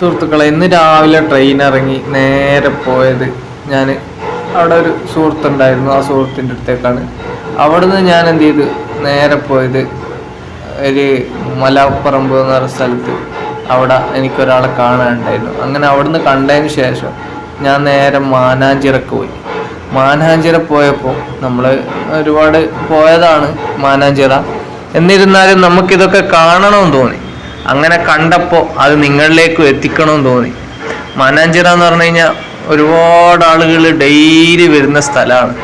സുഹൃത്തുക്കളെ ഇന്ന് രാവിലെ ട്രെയിൻ ഇറങ്ങി നേരെ പോയത് ഞാൻ അവിടെ ഒരു സുഹൃത്തുണ്ടായിരുന്നു ആ സുഹൃത്തിന്റെ അടുത്തേക്കാണ്. അവിടുന്ന് ഞാൻ എന്ത് ചെയ്തു? നേരെ പോയത് ഒരു മലപ്പറമ്പ് എന്ന് പറഞ്ഞ സ്ഥലത്ത്. അവിടെ എനിക്കൊരാളെ കാണാനുണ്ടായിരുന്നു. അങ്ങനെ അവിടുന്ന് കണ്ടതിന് ശേഷം ഞാൻ നേരെ മാനാഞ്ചിറക്ക് പോയി. മാനാഞ്ചിറ പോയപ്പോൾ നമ്മൾ ഒരുപാട് പോയതാണ് മാനാഞ്ചിറ. എന്നിരുന്നാലും നമുക്കിതൊക്കെ കാണണമെന്ന് തോന്നി. അങ്ങനെ കണ്ടപ്പോൾ അത് നിങ്ങളിലേക്കും എത്തിക്കണമെന്ന് തോന്നി. മാനാഞ്ചിറ എന്ന് പറഞ്ഞു കഴിഞ്ഞാൽ ഒരുപാട് ആളുകൾ ഡെയിലി വരുന്ന സ്ഥലമാണ്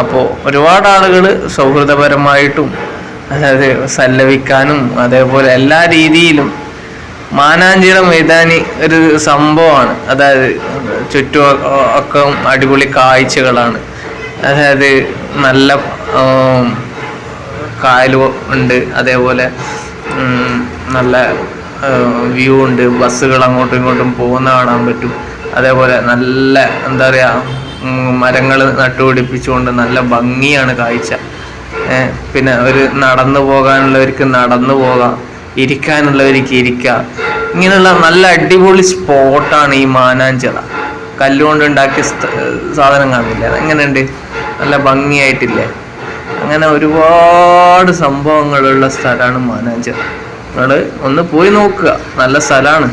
അപ്പോൾ ഒരുപാട് ആളുകൾ സൗഹൃദപരമായിട്ടും അതായത് സല്ലപിക്കാനും അതേപോലെ എല്ലാ രീതിയിലും മാനാഞ്ചിറ മൈതാനി ഒരു സംഭവമാണ്. അതായത് ചുറ്റും ഒക്കെ അടിപൊളി കാഴ്ചകളാണ്. അതായത് നല്ല കായലുണ്ട് അതേപോലെ നല്ല വ്യൂ ഉണ്ട്. ബസ്സുകൾ അങ്ങോട്ടും ഇങ്ങോട്ടും പോകുന്ന കാണാൻ പറ്റും. അതേപോലെ നല്ല എന്താ പറയുക മരങ്ങൾ നട്ടുപിടിപ്പിച്ചുകൊണ്ട് നല്ല ഭംഗിയാണ് കാഴ്ച. പിന്നെ ഒരു നടന്നു പോകാനുള്ളവർക്ക് നടന്നു പോകാം. ഇരിക്കാനുള്ളവർക്ക് ഇരിക്കുക ഇങ്ങനെയുള്ള നല്ല അടിപൊളി സ്പോട്ടാണ് ഈ മാനാഞ്ചിറ. കല്ലുകൊണ്ട് ഉണ്ടാക്കിയ സാധനം കാണില്ല? അതെങ്ങനെയുണ്ട്? നല്ല ഭംഗിയായിട്ടില്ലേ? അങ്ങനെ ഒരുപാട് സംഭവങ്ങളുള്ള സ്ഥലമാണ് മാനാഞ്ചിറ നിങ്ങൾ ഒന്ന് പോയി നോക്കുക. നല്ല സ്ഥലമാണ്